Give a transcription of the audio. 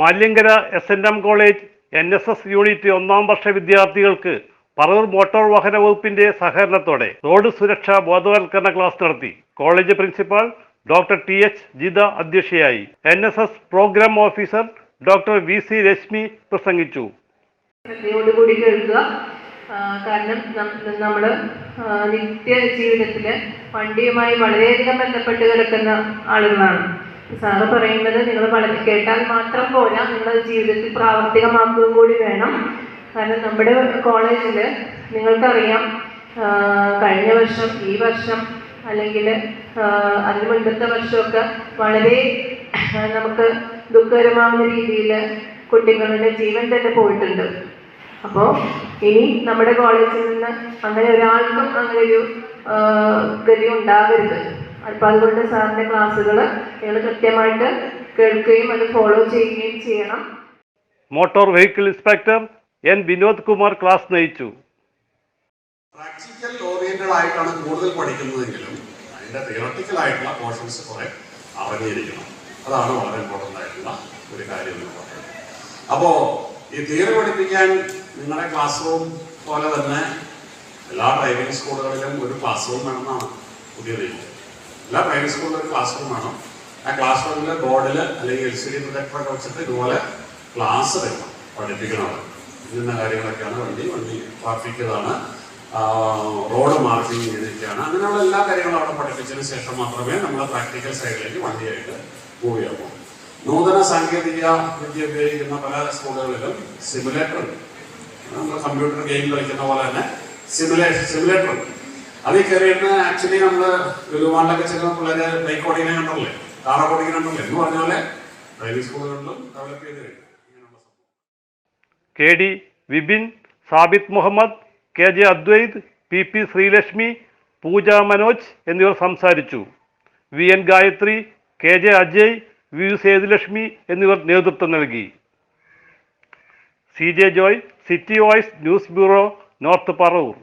Maliankara S N M college N S S unit ഒന്നാം വർഷ വിദ്യാർത്ഥികൾക്ക് പറവൂർ മോട്ടോർ വാഹന വകുപ്പിന്റെ സഹകരണത്തോടെ റോഡ് സുരക്ഷാ ബോധവൽക്കരണ ക്ലാസ് നടത്തി. College principal doctor T H Jitha അധ്യക്ഷയായി. N S S programme officer doctor V C Reshmi പ്രസംഗിച്ചു. കൂടി കേൾക്കുക. കാരണം നമ്മൾ നിത്യ ജീവിതത്തിൽ വണ്ടിയുമായി വളരെയധികം ബന്ധപ്പെട്ട് കിടക്കുന്ന ആളുകളാണ്. സാറ് പറയുന്നത് നിങ്ങൾ വളരെ കേട്ടാൽ മാത്രം പോരാ. നിങ്ങൾ ജീവിതത്തിൽ പ്രാവർത്തികമാക്കുകയും കൂടി വേണം. കാരണം നമ്മുടെ കോളേജിൽ നിങ്ങൾക്കറിയാം കഴിഞ്ഞ വർഷം ഈ വർഷം അല്ലെങ്കിൽ അതിന് മുൻപത്തെ വർഷമൊക്കെ വളരെ നമുക്ക് ദുഃഖകരമാവുന്ന രീതിയിൽ കുട്ടികളുടെ ജീവൻ തന്നെ പോയിട്ടുണ്ട്. അപ്പോൾ ഇനി നമ്മുടെ കോളേജിൽ നിന്ന് അങ്ങനെ ഒരാൾക്കും അങ്ങനെ ഒരു ഗതി ഉണ്ടാകരുത്. അപ്പോൾ അതുകൊണ്ട് സാറിന്റെ ക്ലാസ്സുകൾ നിങ്ങൾ കൃത്യമായിട്ട് കേൾക്കുകയും അത് ഫോളോ ചെയ്യുകയും ചെയ്യണം. Motor vehicle inspector N Vinod Kumar class നയിച്ചു. പ്രാക്ടിക്കൽ ഓറിയന്റഡ് ആയിട്ടാണ് കൂടുതൽ പഠിക്കുന്നതെങ്കിലും അതിന്റെ തിയറട്ടിക്കൽ ആയിട്ടുള്ള പോർഷൻസ് കുറെ അറിഞ്ഞിരിക്കണം. അതാണ് വളരെ ഇമ്പോർട്ടന്റ് ആയിട്ടുള്ള ഒരു കാര്യം എന്ന് പറയുന്നത്. അപ്പോ ഈ തിയറി പഠിപ്പിക്കാൻ നിങ്ങളുടെ ക്ലാസ് റൂം പോലെ തന്നെ എല്ലാ ഡ്രൈവിംഗ് സ്കൂളുകളിലും ഒരു ക്ലാസ് റൂം വേണമെന്നാണ് പുതിയ നിയമം എല്ലാ പ്രൈമറി സ്കൂളിലും ഒരു ക്ലാസ് റൂം വേണം. ആ ക്ലാസ് റൂമിൽ ബോർഡിൽ അല്ലെങ്കിൽ എൽ സി ഡി പ്രൊജക്ടറൊക്കെ വെച്ചിട്ട് ഇതുപോലെ ക്ലാസ് വരണം പഠിപ്പിക്കണം ഇന്ന കാര്യങ്ങളൊക്കെയാണ് വണ്ടി വണ്ടി ട്രാഫിക് ഇതാണ്. റോഡ് മാർക്കിംഗ് ചെയ്തിട്ടാണ് അങ്ങനെയുള്ള എല്ലാ കാര്യങ്ങളും അവിടെ പഠിപ്പിച്ചതിന് ശേഷം മാത്രമേ നമ്മൾ പ്രാക്ടിക്കൽ സൈഡിലേക്ക് വണ്ടിയായിട്ട് മൂവ് ചെയ്യാവൂ നൂതന സാങ്കേതിക വിദ്യ ഉപയോഗിക്കുന്ന പല സ്കൂളുകളിലും സിമുലേറ്റർ നമ്മൾ കമ്പ്യൂട്ടർ ഗെയിം കളിക്കുന്ന പോലെ തന്നെ സിമുലേഷൻ സിമുലേറ്റർ ഉണ്ട്. അതിൽ കയറിയിട്ട് ആക്ച്വലി നമ്മൾ ലുലുമാളിലൊക്കെ ചെല്ലുന്ന പിള്ളേര് ബൈക്ക് ഓടിക്കുന്ന കണ്ടല്ലേ കാറൊക്കെ ഓടിക്കുന്ന കണ്ടല്ലേ എന്ന് പറഞ്ഞ പോലെ ഡ്രൈവിംഗ് സ്കൂളുകളിലും ഡെവലപ്പ് ചെയ്ത് K D Vipin Sabith Muhammad K J Adwaith P P Sreelakshmi Pooja Manoj എന്നിവർ സംസാരിച്ചു. V N Gayathri K J Ajay V U Sethulakshmi എന്നിവർ നേതൃത്വം നൽകി. C J Joy city voice news bureau North Paravur.